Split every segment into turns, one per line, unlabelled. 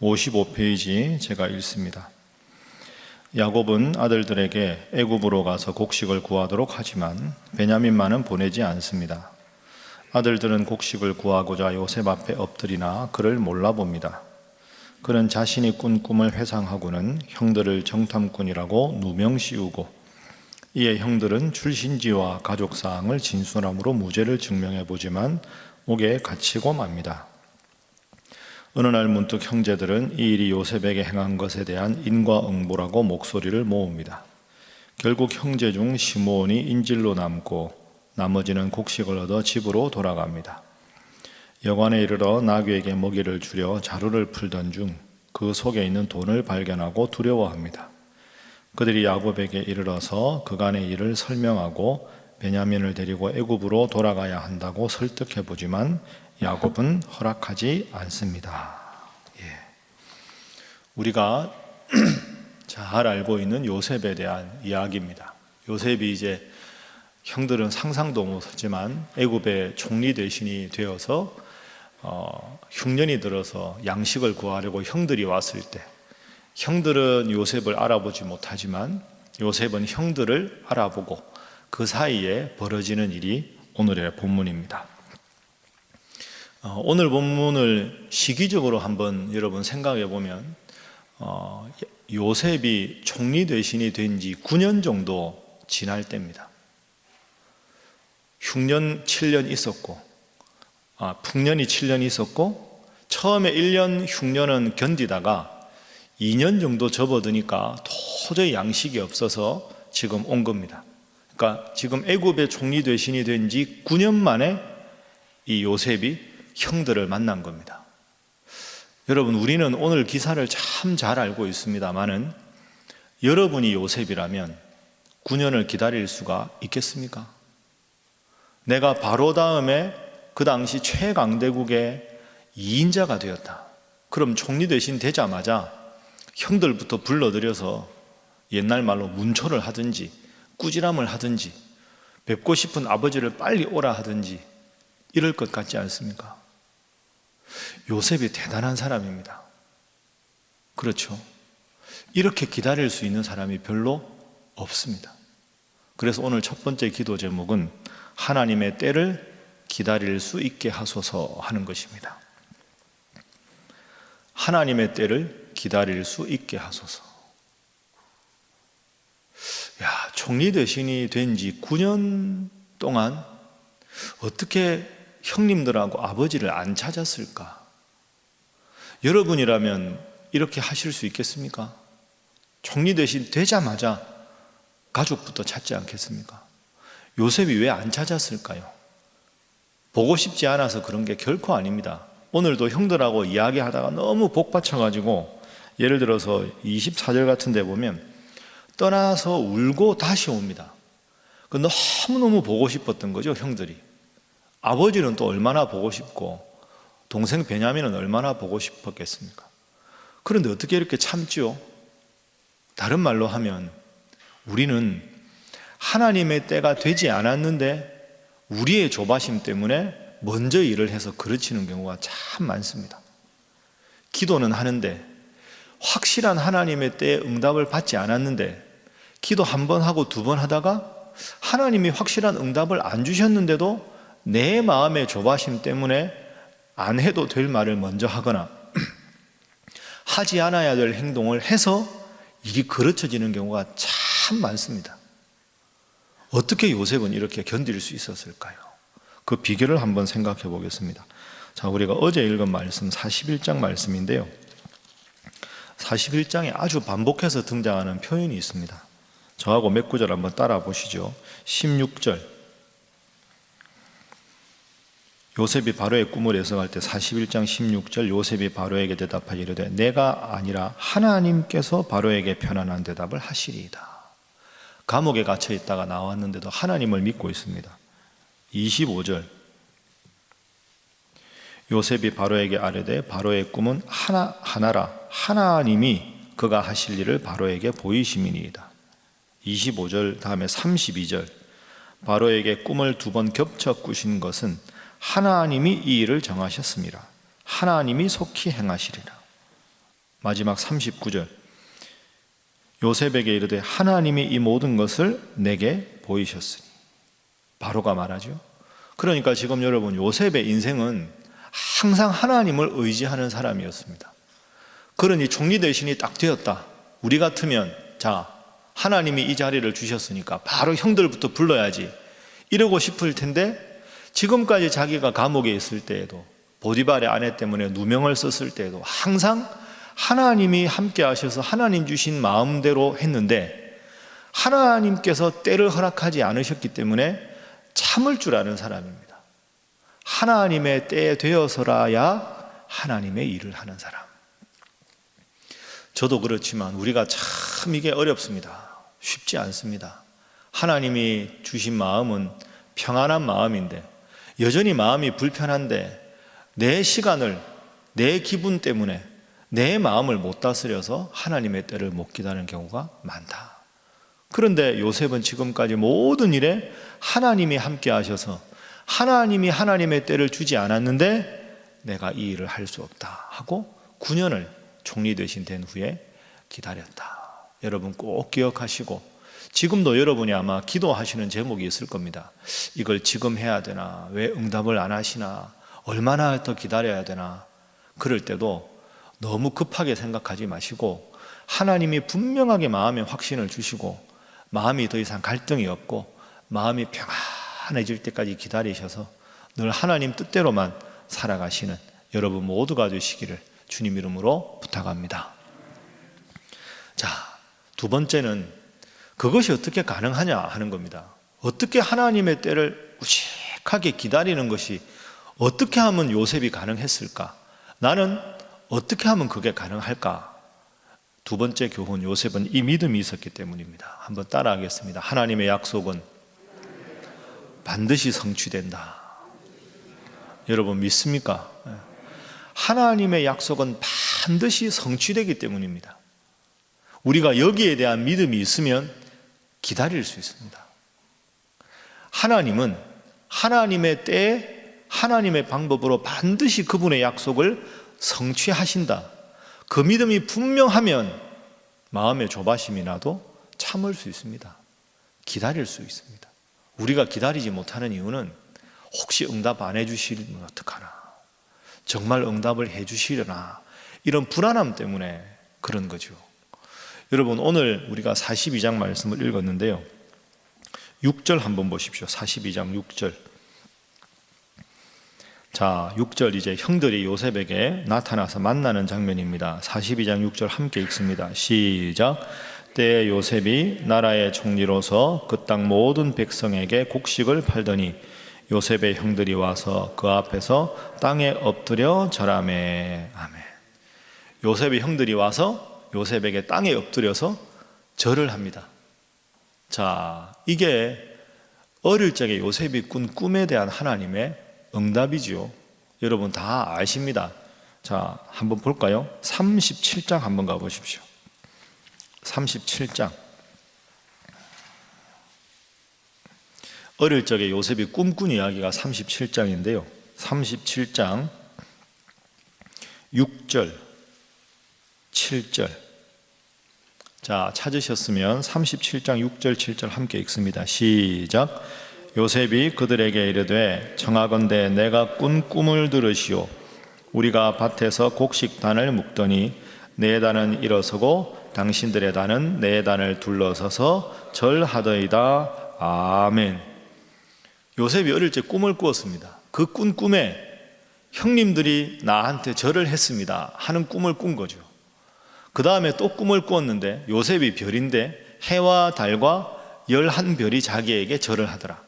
55페이지 제가 읽습니다. 야곱은 아들들에게 애굽으로 가서 곡식을 구하도록 하지만 베냐민만은 보내지 않습니다. 아들들은 곡식을 구하고자 요셉 앞에 엎드리나 그를 몰라봅니다. 그는 자신이 꾼 꿈을 회상하고는 형들을 정탐꾼이라고 누명 씌우고 이에 형들은 출신지와 가족 사항을 진술함으로 무죄를 증명해 보지만 옥에 갇히고 맙니다. 어느 날 문득 형제들은 이 일이 요셉에게 행한 것에 대한 인과응보라고 목소리를 모읍니다. 결국 형제 중 시므온이 인질로 남고 나머지는 곡식을 얻어 집으로 돌아갑니다. 여관에 이르러 나귀에게 먹이를 주려 자루를 풀던 중 그 속에 있는 돈을 발견하고 두려워합니다. 그들이 야곱에게 이르러서 그간의 일을 설명하고 베냐민을 데리고 애굽으로 돌아가야 한다고 설득해 보지만 야곱은 허락하지 않습니다. 예. 우리가 잘 알고 있는 요셉에 대한 이야기입니다. 요셉이 이제 형들은 상상도 못하지만 애굽의 총리 대신이 되어서 어, 흉년이 들어서 양식을 구하려고 형들이 왔을 때 형들은 요셉을 알아보지 못하지만 요셉은 형들을 알아보고 그 사이에 벌어지는 일이 오늘의 본문입니다. 어, 오늘 본문을 시기적으로 한번 여러분 생각해 보면 어, 요셉이 총리 대신이 된 지 9년 정도 지날 때입니다. 흉년 7년 있었고, 아, 풍년이 7년 있었고, 처음에 1년 흉년은 견디다가 2년 정도 접어드니까 도저히 양식이 없어서 지금 온 겁니다. 그러니까 지금 애굽의 총리 대신이 된 지 9년 만에 이 요셉이 형들을 만난 겁니다. 여러분, 우리는 오늘 기사를 참 잘 알고 있습니다만은 여러분이 요셉이라면 9년을 기다릴 수가 있겠습니까? 내가 바로 다음에 그 당시 최강대국의 2인자가 되었다. 그럼 총리 대신 되자마자 형들부터 불러들여서 옛날 말로 문초를 하든지 꾸지람을 하든지 뵙고 싶은 아버지를 빨리 오라 하든지 이럴 것 같지 않습니까? 요셉이 대단한 사람입니다. 그렇죠. 이렇게 기다릴 수 있는 사람이 별로 없습니다. 그래서 오늘 첫 번째 기도 제목은 하나님의 때를 기다릴 수 있게 하소서 하는 것입니다. 하나님의 때를 기다릴 수 있게 하소서. 야, 총리 대신이 된 지 9년 동안 어떻게 형님들하고 아버지를 안 찾았을까? 여러분이라면 이렇게 하실 수 있겠습니까? 총리 대신 되자마자 가족부터 찾지 않겠습니까? 요셉이 왜 안 찾았을까요? 보고 싶지 않아서 그런 게 결코 아닙니다. 오늘도 형들하고 이야기하다가 너무 복받쳐가지고 예를 들어서 24절 같은 데 보면 떠나서 울고 다시 옵니다. 그 너무너무 보고 싶었던 거죠, 형들이. 아버지는 또 얼마나 보고 싶고 동생 베냐민은 얼마나 보고 싶었겠습니까? 그런데 어떻게 이렇게 참지요? 다른 말로 하면 우리는 하나님의 때가 되지 않았는데 우리의 조바심 때문에 먼저 일을 해서 그르치는 경우가 참 많습니다. 기도는 하는데 확실한 하나님의 때에 응답을 받지 않았는데 기도 한 번 하고 두 번 하다가 하나님이 확실한 응답을 안 주셨는데도 내 마음의 조바심 때문에 안 해도 될 말을 먼저 하거나 하지 않아야 될 행동을 해서 일이 그르쳐지는 경우가 참 많습니다. 어떻게 요셉은 이렇게 견딜 수 있었을까요? 그 비결을 한번 생각해 보겠습니다. 자, 우리가 어제 읽은 말씀 41장 말씀인데요. 41장에 아주 반복해서 등장하는 표현이 있습니다. 저하고 몇 구절 한번 따라 보시죠. 16절. 요셉이 바로의 꿈을 해석할 때 41장 16절 요셉이 바로에게 대답하여 이르되 내가 아니라 하나님께서 바로에게 편안한 대답을 하시리이다. 감옥에 갇혀 있다가 나왔는데도 하나님을 믿고 있습니다. 25절 요셉이 바로에게 아뢰되 바로의 꿈은 하나 하나라 하나님이 그가 하실 일을 바로에게 보이심이니이다. 25절 다음에 32절 바로에게 꿈을 두 번 겹쳐 꾸신 것은 하나님이 이 일을 정하셨습니다. 하나님이 속히 행하시리라. 마지막 39절. 요셉에게 이르되 하나님이 이 모든 것을 내게 보이셨으니. 바로가 말하죠. 그러니까 지금 여러분 요셉의 인생은 항상 하나님을 의지하는 사람이었습니다. 그러니 총리 대신이 딱 되었다. 우리 같으면 자 하나님이 이 자리를 주셨으니까 바로 형들부터 불러야지 이러고 싶을 텐데 지금까지 자기가 감옥에 있을 때에도 보디발의 아내 때문에 누명을 썼을 때에도 항상 하나님이 함께 하셔서 하나님 주신 마음대로 했는데 하나님께서 때를 허락하지 않으셨기 때문에 참을 줄 아는 사람입니다. 하나님의 때에 되어서라야 하나님의 일을 하는 사람. 저도 그렇지만 우리가 참 이게 어렵습니다. 쉽지 않습니다. 하나님이 주신 마음은 평안한 마음인데 여전히 마음이 불편한데 내 시간을 내 기분 때문에 내 마음을 못 다스려서 하나님의 때를 못 기다리는 경우가 많다. 그런데 요셉은 지금까지 모든 일에 하나님이 함께 하셔서 하나님이 하나님의 때를 주지 않았는데 내가 이 일을 할 수 없다 하고 9년을 총리 대신 된 후에 기다렸다. 여러분 꼭 기억하시고 지금도 여러분이 아마 기도하시는 제목이 있을 겁니다. 이걸 지금 해야 되나? 왜 응답을 안 하시나? 얼마나 더 기다려야 되나? 그럴 때도 너무 급하게 생각하지 마시고 하나님이 분명하게 마음에 확신을 주시고 마음이 더 이상 갈등이 없고 마음이 평안해질 때까지 기다리셔서 늘 하나님 뜻대로만 살아가시는 여러분 모두가 되시기를 주님 이름으로 부탁합니다. 자, 두 번째는 그것이 어떻게 가능하냐 하는 겁니다. 어떻게 하나님의 때를 무식하게 기다리는 것이 어떻게 하면 요셉이 가능했을까? 나는 어떻게 하면 그게 가능할까? 두 번째 교훈 요셉은 이 믿음이 있었기 때문입니다. 한번 따라하겠습니다. 하나님의 약속은 반드시 성취된다. 여러분 믿습니까? 하나님의 약속은 반드시 성취되기 때문입니다. 우리가 여기에 대한 믿음이 있으면 기다릴 수 있습니다. 하나님은 하나님의 때에 하나님의 방법으로 반드시 그분의 약속을 성취하신다. 그 믿음이 분명하면 마음의 조바심이 나도 참을 수 있습니다. 기다릴 수 있습니다. 우리가 기다리지 못하는 이유는 혹시 응답 안 해주시면 어떡하나. 정말 응답을 해주시려나. 이런 불안함 때문에 그런 거죠. 여러분, 오늘 우리가 42장 말씀을 읽었는데요. 6절 한번 보십시오. 42장 6절. 자, 6절 이제 형들이 요셉에게 나타나서 만나는 장면입니다. 42장 6절 함께 읽습니다. 시작. 때 요셉이 나라의 총리로서 그 땅 모든 백성에게 곡식을 팔더니 요셉의 형들이 와서 그 앞에서 땅에 엎드려 절하매 아멘. 요셉의 형들이 와서 요셉에게 땅에 엎드려서 절을 합니다. 자, 이게 어릴 적에 요셉이 꾼 꿈에 대한 하나님의 응답이지요. 여러분 다 아십니다. 자, 한번 볼까요? 37장 한번 가 보십시오. 37장. 어릴 적에 요셉이 꿈꾼 이야기가 37장인데요. 37장 6절, 7절. 자, 찾으셨으면 37장 6절, 7절 함께 읽습니다. 시작. 요셉이 그들에게 이르되 청하건대 내가 꾼 꿈을 들으시오. 우리가 밭에서 곡식단을 묶더니 내 단은 일어서고 당신들의 단은 내 단을 둘러서서 절하더이다. 아멘. 요셉이 어릴 때 꿈을 꾸었습니다. 그 꾼 꿈에 형님들이 나한테 절을 했습니다. 하는 꿈을 꾼 거죠 그 다음에 또 꿈을 꾸었는데 요셉이 별인데 해와 달과 열한 별이 자기에게 절을 하더라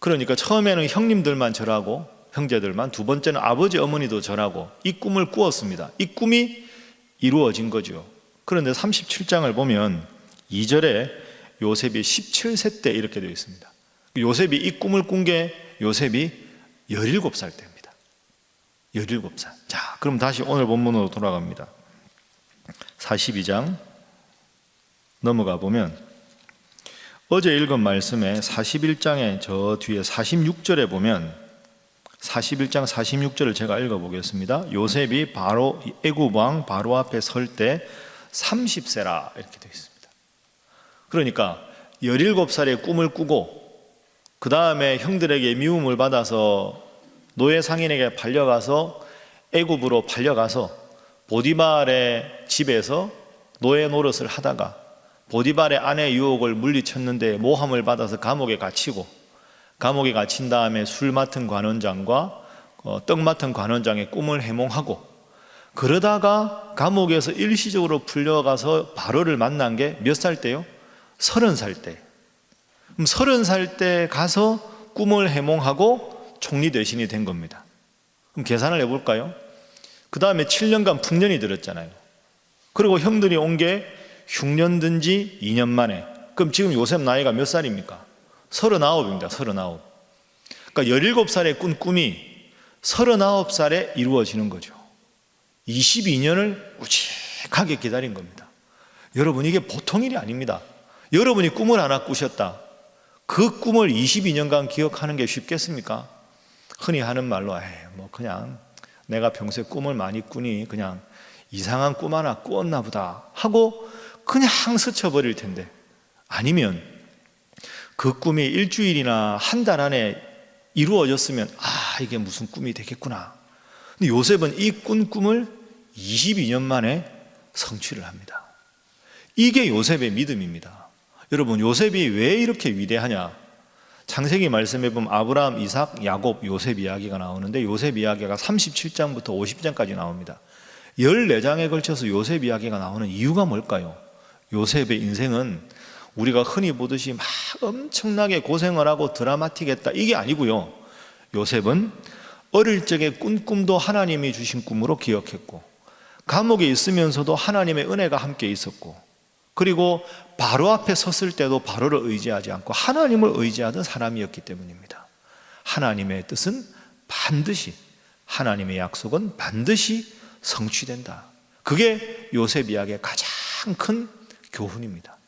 그러니까 처음에는 형님들만 절하고 형제들만 두 번째는 아버지 어머니도 절하고 이 꿈을 꾸었습니다. 이 꿈이 이루어진 거죠. 그런데 37장을 보면 2절에 요셉이 17세 때 이렇게 되어 있습니다. 요셉이 이 꿈을 꾼 게 요셉이 17살 때입니다. 17살. 자, 그럼 다시 오늘 본문으로 돌아갑니다. 42장 넘어가 보면 어제 읽은 말씀에 41장의 저 뒤에 46절에 보면 41장 46절을 제가 읽어 보겠습니다. 요셉이 바로 애굽 왕 바로 앞에 설 때 30세라 이렇게 되어 있습니다. 그러니까 17살의 꿈을 꾸고 그 다음에 형들에게 미움을 받아서 노예 상인에게 팔려가서 애굽으로 팔려가서 보디발의 집에서 노예 노릇을 하다가 보디발의 아내 유혹을 물리쳤는데 모함을 받아서 감옥에 갇히고 감옥에 갇힌 다음에 술 맡은 관원장과 어, 떡 맡은 관원장의 꿈을 해몽하고 그러다가 감옥에서 일시적으로 풀려가서 바로를 만난 게 몇 살 때요? 서른 살 때. 그럼 서른 살 때 가서 꿈을 해몽하고 총리 대신이 된 겁니다. 그럼 계산을 해볼까요? 그 다음에 7년간 풍년이 들었잖아요. 그리고 형들이 온게 흉년 든 지 2년 만에. 그럼 지금 요셉 나이가 몇 살입니까? 39입니다. 39. 그러니까 17살의 꾼 꿈이 39살에 이루어지는 거죠. 22년을 우직하게 기다린 겁니다. 여러분, 이게 보통 일이 아닙니다. 여러분이 꿈을 하나 꾸셨다. 그 꿈을 22년간 기억하는 게 쉽겠습니까? 흔히 하는 말로, 에이, 뭐, 그냥 내가 평소에 꿈을 많이 꾸니 그냥 이상한 꿈 하나 꾸었나 보다 하고 그냥 스쳐버릴 텐데. 아니면 그 꿈이 일주일이나 한 달 안에 이루어졌으면 아 이게 무슨 꿈이 되겠구나. 근데 요셉은 이 꾼 꿈을 22년 만에 성취를 합니다. 이게 요셉의 믿음입니다. 여러분 요셉이 왜 이렇게 위대하냐 창세기 말씀해 보면 아브라함, 이삭, 야곱, 요셉 이야기가 나오는데 요셉 이야기가 37장부터 50장까지 나옵니다. 14장에 걸쳐서 요셉 이야기가 나오는 이유가 뭘까요? 요셉의 인생은 우리가 흔히 보듯이 막 엄청나게 고생을 하고 드라마틱했다 이게 아니고요. 요셉은 어릴 적에 꾼 꿈도 하나님이 주신 꿈으로 기억했고 감옥에 있으면서도 하나님의 은혜가 함께 있었고 그리고 바로 앞에 섰을 때도 바로를 의지하지 않고 하나님을 의지하던 사람이었기 때문입니다. 하나님의 뜻은 반드시 하나님의 약속은 반드시 성취된다. 그게 요셉 이야기의 가장 큰 교훈입니다.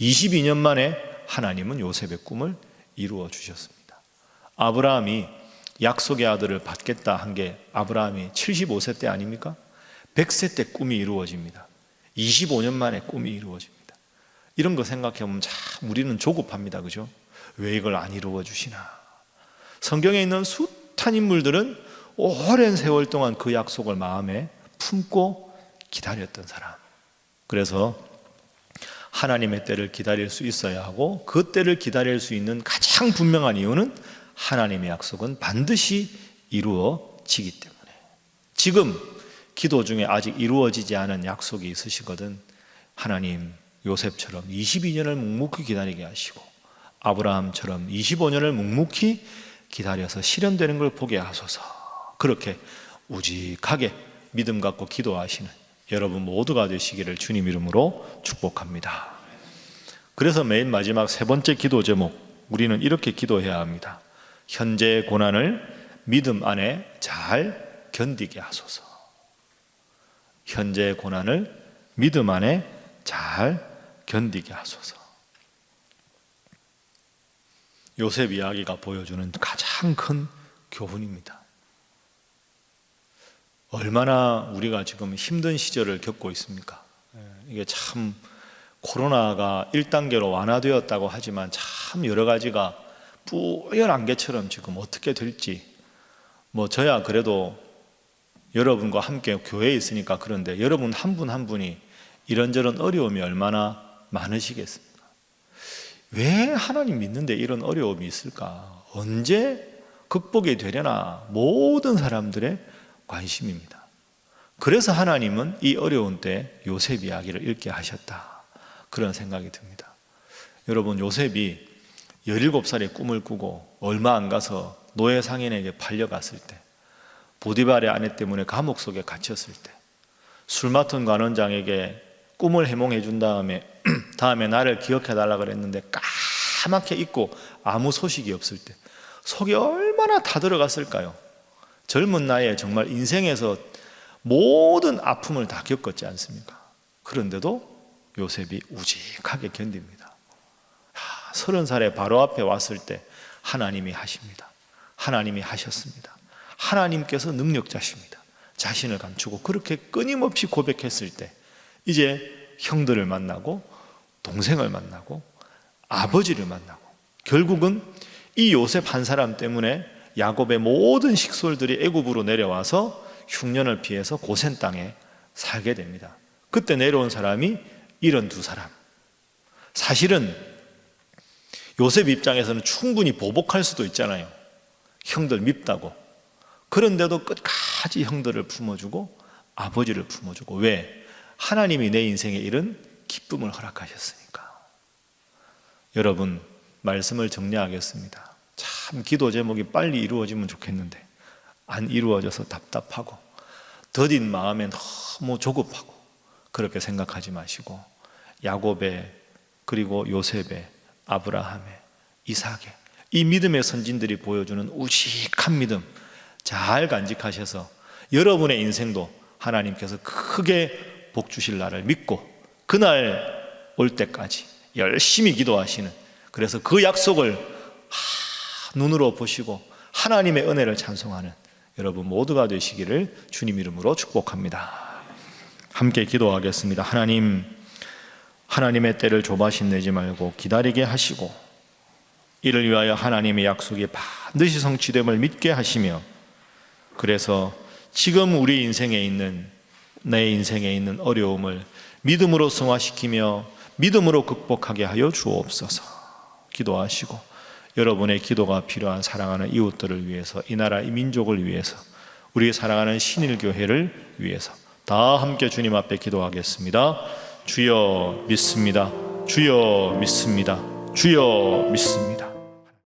22년 만에 하나님은 요셉의 꿈을 이루어 주셨습니다. 아브라함이 약속의 아들을 받겠다 한 게 아브라함이 75세 때 아닙니까? 100세 때 꿈이 이루어집니다. 25년 만에 꿈이 이루어집니다. 이런 거 생각해 보면 참 우리는 조급합니다. 그죠? 왜 이걸 안 이루어 주시나? 성경에 있는 숱한 인물들은 오랜 세월 동안 그 약속을 마음에 품고 기다렸던 사람. 그래서 하나님의 때를 기다릴 수 있어야 하고 그 때를 기다릴 수 있는 가장 분명한 이유는 하나님의 약속은 반드시 이루어지기 때문에. 지금 기도 중에 아직 이루어지지 않은 약속이 있으시거든 하나님 요셉처럼 22년을 묵묵히 기다리게 하시고 아브라함처럼 25년을 묵묵히 기다려서 실현되는 걸 보게 하소서. 그렇게 우직하게 믿음 갖고 기도하시는 여러분 모두가 되시기를 주님 이름으로 축복합니다. 그래서 맨 마지막 세 번째 기도 제목 우리는 이렇게 기도해야 합니다. 현재의 고난을 믿음 안에 잘 견디게 하소서. 현재의 고난을 믿음 안에 잘 견디게 하소서. 요셉 이야기가 보여주는 가장 큰 교훈입니다. 얼마나 우리가 지금 힘든 시절을 겪고 있습니까? 예, 이게 참 코로나가 1단계로 완화되었다고 하지만 참 여러 가지가 뿌연 안개처럼 지금 어떻게 될지 뭐 저야 그래도 여러분과 함께 교회에 있으니까 그런데 여러분 한 분한 분이 이런저런 어려움이 얼마나 많으시겠습니까? 왜 하나님 믿는데 이런 어려움이 있을까? 언제 극복이 되려나? 모든 사람들의 관심입니다. 그래서 하나님은 이 어려운 때 요셉 이야기를 읽게 하셨다. 그런 생각이 듭니다. 여러분, 요셉이 17살의 꿈을 꾸고 얼마 안 가서 노예 상인에게 팔려갔을 때 보디발의 아내 때문에 감옥 속에 갇혔을 때 술 맡은 관원장에게 꿈을 해몽해 준 다음에 다음에 나를 기억해 달라 그랬는데 까맣게 잊고 아무 소식이 없을 때 속이 얼마나 다 들어갔을까요? 젊은 나이에 정말 인생에서 모든 아픔을 다 겪었지 않습니까? 그런데도 요셉이 우직하게 견딥니다. 서른 살에 바로 앞에 왔을 때 하나님이 하십니다. 하나님이 하셨습니다. 하나님께서 능력자십니다. 자신을 감추고 그렇게 끊임없이 고백했을 때 이제 형들을 만나고 동생을 만나고 아버지를 만나고 결국은 이 요셉 한 사람 때문에 야곱의 모든 식솔들이 애굽으로 내려와서 흉년을 피해서 고센 땅에 살게 됩니다. 그때 내려온 사람이 이런 두 사람. 사실은 요셉 입장에서는 충분히 보복할 수도 있잖아요. 형들 밉다고. 그런데도 끝까지 형들을 품어주고 아버지를 품어주고 왜? 하나님이 내 인생에 이런 기쁨을 허락하셨으니까. 여러분, 말씀을 정리하겠습니다. 참 기도 제목이 빨리 이루어지면 좋겠는데 안 이루어져서 답답하고 더딘 마음에 너무 조급하고 그렇게 생각하지 마시고 야곱의 그리고 요셉의 아브라함의 이삭의 이 믿음의 선진들이 보여주는 우직한 믿음 잘 간직하셔서 여러분의 인생도 하나님께서 크게 복 주실 날을 믿고 그날 올 때까지 열심히 기도하시는 그래서 그 약속을 하, 눈으로 보시고 하나님의 은혜를 찬송하는 여러분 모두가 되시기를 주님 이름으로 축복합니다. 함께 기도하겠습니다. 하나님 하나님의 때를 조바심 내지 말고 기다리게 하시고 이를 위하여 하나님의 약속이 반드시 성취됨을 믿게 하시며 그래서 지금 우리 인생에 있는 내 인생에 있는 어려움을 믿음으로 승화시키며 믿음으로 극복하게 하여 주옵소서. 기도하시고 여러분의 기도가 필요한 사랑하는 이웃들을 위해서 이 나라 이 민족을 위해서 우리 사랑하는 신일 교회를 위해서 다 함께 주님 앞에 기도하겠습니다. 주여 믿습니다. 주여 믿습니다. 주여 믿습니다.